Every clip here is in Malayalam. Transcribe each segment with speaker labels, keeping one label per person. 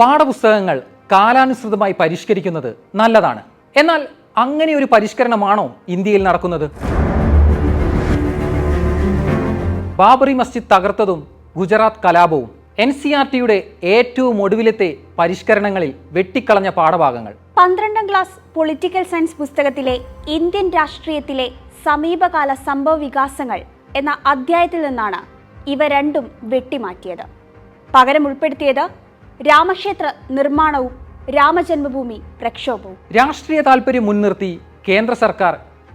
Speaker 1: പാഠപുസ്തകങ്ങൾ കാലാനുസൃതമായി പരിഷ്കരിക്കുന്നത് നല്ലതാണ്. എന്നാൽ അങ്ങനെ ഒരു പരിഷ്കരണമാണോ ഇന്ത്യയിൽ നടക്കുന്നത്? ബാബറി മസ്ജിദ് തകർത്തതും ഗുജറാത്ത് കലാപവും എൻ സി ആർ ടിയുടെ ഏറ്റവും ഒടുവിലത്തെ പരിഷ്കരണങ്ങളിൽ വെട്ടിക്കളഞ്ഞ പാഠഭാഗങ്ങൾ.
Speaker 2: പന്ത്രണ്ടാം ക്ലാസ് പൊളിറ്റിക്കൽ സയൻസ് പുസ്തകത്തിലെ ഇന്ത്യൻ രാഷ്ട്രീയത്തിലെ സമീപകാല സംഭവ വികാസങ്ങൾ എന്ന അധ്യായത്തിൽ നിന്നാണ് ഇവ രണ്ടും വെട്ടിമാറ്റിയത്. പകരം ഉൾപ്പെടുത്തിയത് രാമക്ഷേത്ര നിർമ്മാണവും രാമജന്മഭൂമി പ്രക്ഷോഭവും.
Speaker 1: രാഷ്ട്രീയ താല്പര്യം മുൻനിർത്തി കേന്ദ്ര സർക്കാർ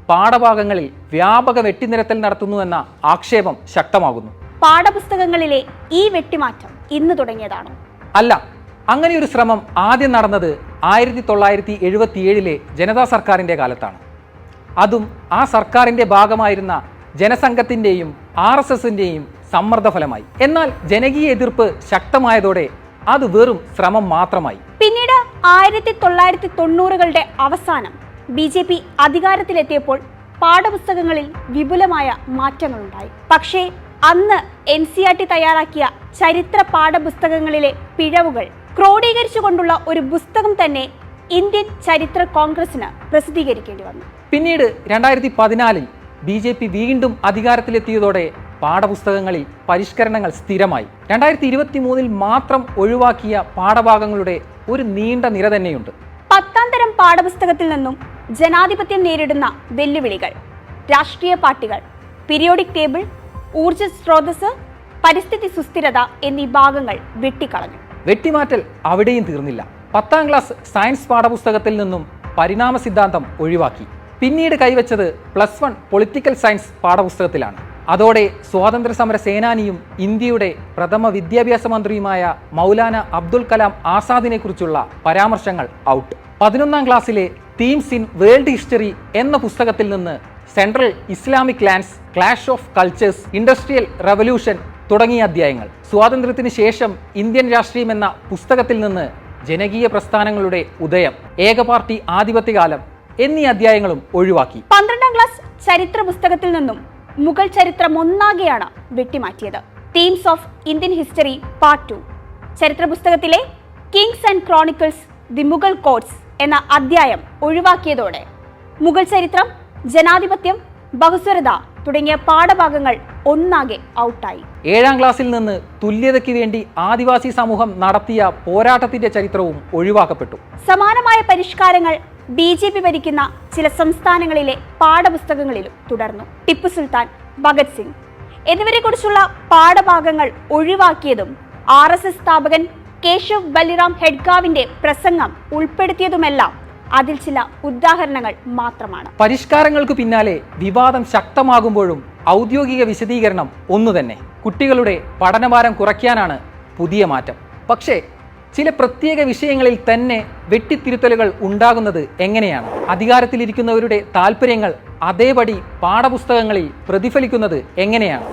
Speaker 1: പാഠഭാഗങ്ങളിൽ വ്യാപക വെട്ടിനിരത്തൽ നടത്തുന്നുവെന്ന ആക്ഷേപം ശക്തമാകുന്നു.
Speaker 2: പാഠപുസ്തകങ്ങളിലെ ഈ വെട്ടിമാറ്റം ഇന്ന് തുടങ്ങിയതാണോ.
Speaker 1: അല്ല അങ്ങനെ ഒരു ശ്രമം ആദ്യം നടന്നത് ആയിരത്തി തൊള്ളായിരത്തി എഴുപത്തിയേഴിലെ ജനതാ സർക്കാരിന്റെ കാലത്താണ്. അതും ആ സർക്കാരിന്റെ ഭാഗമായിരുന്ന ജനസംഘത്തിന്റെയും ആർ എസ് എസിന്റെയും സമ്മർദ്ദഫലമായി. എന്നാൽ ജനകീയ എതിർപ്പ് ശക്തമായതോടെ അത് വെറും ശ്രമം മാത്രമായി.
Speaker 2: പിന്നീട് ആയിരത്തി തൊള്ളായിരത്തി തൊണ്ണൂറുകളുടെ അവസാനം ബി ജെ പി അധികാരത്തിലെത്തിയപ്പോൾ പാഠപുസ്തകങ്ങളിൽ വിപുലമായ മാറ്റങ്ങളുണ്ടായി. പക്ഷേ അന്ന് എൻ സി ആർ ടി തയ്യാറാക്കിയ ചരിത്ര പാഠപുസ്തകങ്ങളിലെ പിഴവുകൾ ക്രോഡീകരിച്ചുകൊണ്ടുള്ള ഒരു പുസ്തകം തന്നെ ഇന്ത്യൻ ചരിത്ര കോൺഗ്രസിന് പ്രസിദ്ധീകരിക്കേണ്ടി വന്നു.
Speaker 1: പിന്നീട് രണ്ടായിരത്തി പതിനാലിൽ ബി ജെ പി വീണ്ടും അധികാരത്തിലെത്തിയതോടെ പാഠപുസ്തകങ്ങളിൽ പരിഷ്കരണങ്ങൾ സ്ഥിരമായി. രണ്ടായിരത്തി ഇരുപത്തി മൂന്നിൽ മാത്രം ഒഴിവാക്കിയ പാഠഭാഗങ്ങളുടെ ഒരു നീണ്ട നിര തന്നെയുണ്ട്.
Speaker 2: പത്താം തരം പാഠപുസ്തകത്തിൽ നിന്നും ജനാധിപത്യം നേരിടുന്ന വെല്ലുവിളികൾ രാഷ്ട്രീയ പാർട്ടികൾ പീരിയോഡിക് ടേബിൾ ഊർജ സ്രോതസ് പരിസ്ഥിതി സുസ്ഥിരത എന്നീ ഭാഗങ്ങൾ വെട്ടിക്കളഞ്ഞു.
Speaker 1: വെട്ടിമാറ്റൽ അവിടെയും തീർന്നില്ല. പത്താം ക്ലാസ് സയൻസ് പാഠപുസ്തകത്തിൽ നിന്നും പരിണാമ സിദ്ധാന്തം ഒഴിവാക്കി. പിന്നീട് കൈവച്ചത് പ്ലസ് വൺ പൊളിറ്റിക്കൽ സയൻസ് പാഠപുസ്തകത്തിലാണ്. അതോടെ സ്വാതന്ത്ര്യ സമര സേനാനിയും ഇന്ത്യയുടെ പ്രഥമ വിദ്യാഭ്യാസ മന്ത്രിയുമായ മൗലാന അബ്ദുൽ കലാം ആസാദിനെ കുറിച്ചുള്ള പരാമർശങ്ങൾ ഔട്ട് പതിനൊന്നാം ക്ലാസ്സിലെ തീംസ് ഇൻ വേൾഡ് ഹിസ്റ്ററി എന്ന പുസ്തകത്തിൽ നിന്ന് central Islamic lands clash of cultures industrial revolution തുടങ്ങിയ അധ്യായങ്ങൾ. സ്വാതന്ത്ര്യത്തിന് ശേഷം ഇന്ത്യൻ രാഷ്ട്രീയം എന്ന പുസ്തകത്തിൽ നിന്ന് ജനകീയ പ്രസ്ഥാനങ്ങളുടെ ഉദയം ഏക പാർട്ടി ആധിപത്യകാലം എന്നീ അധ്യായങ്ങളും ഒഴിവാക്കി.
Speaker 2: പന്ത്രണ്ടാം ക്ലാസ് ചരിത്ര പുസ്തകത്തിൽ നിന്നും മുഗൾ ചരിത്രം ഒന്നാകെയാണ് വെട്ടിമാറ്റിയത്. Themes of Indian history part two ചരിത്ര പുസ്തകത്തിലെ kings and chronicles the Mughal courts എന്ന അധ്യായം ഒഴിവാക്കിയതോടെ മുഗൾ ചരിത്രം ജനാധിപത്യം ബഹുസ്വരത തുടങ്ങിയ പാഠഭാഗങ്ങൾ ഒന്നാകെ ഔട്ടായി.
Speaker 1: ഏഴാം ക്ലാസ്സിൽ നിന്ന് തുല്യതയ്ക്ക് വേണ്ടി ആദിവാസി സമൂഹം നടത്തിയ പോരാട്ടത്തിന്റെ ചരിത്രവും ഒഴിവാക്കപ്പെട്ടു.
Speaker 2: സമാനമായ പരിഷ്കാരങ്ങൾ ബി ജെ പി ഭരിക്കുന്ന ചില സംസ്ഥാനങ്ങളിലെ പാഠപുസ്തകങ്ങളിലും തുടർന്നു. ടിപ്പു സുൽത്താൻ ഭഗത് സിംഗ് എന്നിവരെക്കുറിച്ചുള്ള പാഠഭാഗങ്ങൾ ഒഴിവാക്കിയതും ആർ എസ് എസ് സ്ഥാപകൻ കേശവ് ബലിറാം ഹെഡ്ഗാവിന്റെ പ്രസംഗം ഉൾപ്പെടുത്തിയതുമെല്ലാം അതിൽ ചില ഉദാഹരണങ്ങൾ മാത്രമാണ്.
Speaker 1: പരിഷ്കാരങ്ങൾക്ക് പിന്നാലെ വിവാദം ശക്തമാകുമ്പോഴും ഔദ്യോഗിക വിശദീകരണം ഒന്നു തന്നെ കുട്ടികളുടെ പഠനഭാരം കുറയ്ക്കാനാണ് പുതിയ മാറ്റം. പക്ഷേ ചില പ്രത്യേക വിഷയങ്ങളിൽ തന്നെ വെട്ടിത്തിരുത്തലുകൾ ഉണ്ടാകുന്നത് എങ്ങനെയാണ്? അധികാരത്തിലിരിക്കുന്നവരുടെ താല്പര്യങ്ങൾ അതേപടി പാഠപുസ്തകങ്ങളിൽ പ്രതിഫലിക്കുന്നത് എങ്ങനെയാണ്?